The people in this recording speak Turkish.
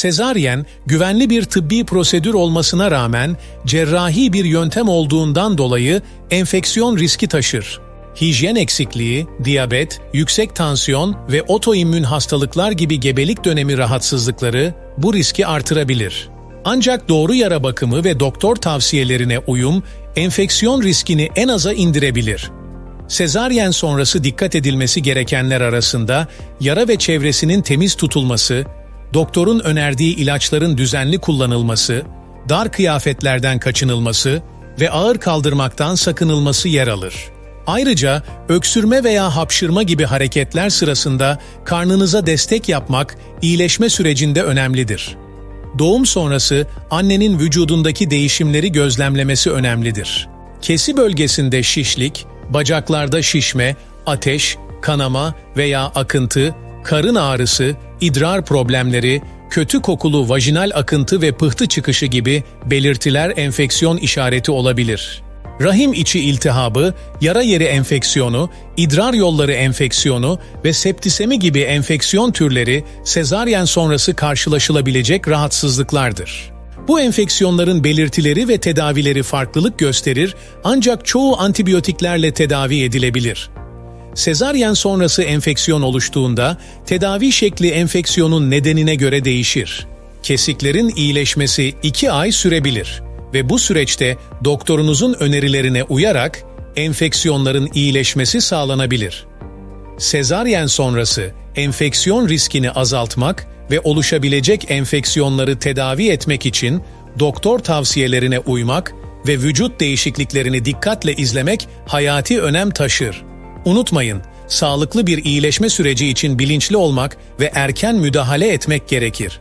Sezaryen, güvenli bir tıbbi prosedür olmasına rağmen cerrahi bir yöntem olduğundan dolayı enfeksiyon riski taşır. Hijyen eksikliği, diyabet, yüksek tansiyon ve otoimmün hastalıklar gibi gebelik dönemi rahatsızlıkları bu riski artırabilir. Ancak doğru yara bakımı ve doktor tavsiyelerine uyum, enfeksiyon riskini en aza indirebilir. Sezaryen sonrası dikkat edilmesi gerekenler arasında yara ve çevresinin temiz tutulması, doktorun önerdiği ilaçların düzenli kullanılması, dar kıyafetlerden kaçınılması ve ağır kaldırmaktan sakınılması yer alır. Ayrıca öksürme veya hapşırma gibi hareketler sırasında karnınıza destek yapmak iyileşme sürecinde önemlidir. Doğum sonrası annenin vücudundaki değişimleri gözlemlemesi önemlidir. Kesi bölgesinde şişlik, bacaklarda şişme, ateş, kanama veya akıntı, karın ağrısı, idrar problemleri, kötü kokulu vajinal akıntı ve pıhtı çıkışı gibi belirtiler enfeksiyon işareti olabilir. Rahim içi iltihabı, yara yeri enfeksiyonu, idrar yolları enfeksiyonu ve septisemi gibi enfeksiyon türleri sezaryen sonrası karşılaşılabilecek rahatsızlıklardır. Bu enfeksiyonların belirtileri ve tedavileri farklılık gösterir ancak çoğu antibiyotiklerle tedavi edilebilir. Sezaryen sonrası enfeksiyon oluştuğunda tedavi şekli enfeksiyonun nedenine göre değişir. Kesiklerin iyileşmesi 2 ay sürebilir ve bu süreçte doktorunuzun önerilerine uyarak enfeksiyonların iyileşmesi sağlanabilir. Sezaryen sonrası enfeksiyon riskini azaltmak ve oluşabilecek enfeksiyonları tedavi etmek için doktor tavsiyelerine uymak ve vücut değişikliklerini dikkatle izlemek hayati önem taşır. Unutmayın, sağlıklı bir iyileşme süreci için bilinçli olmak ve erken müdahale etmek gerekir.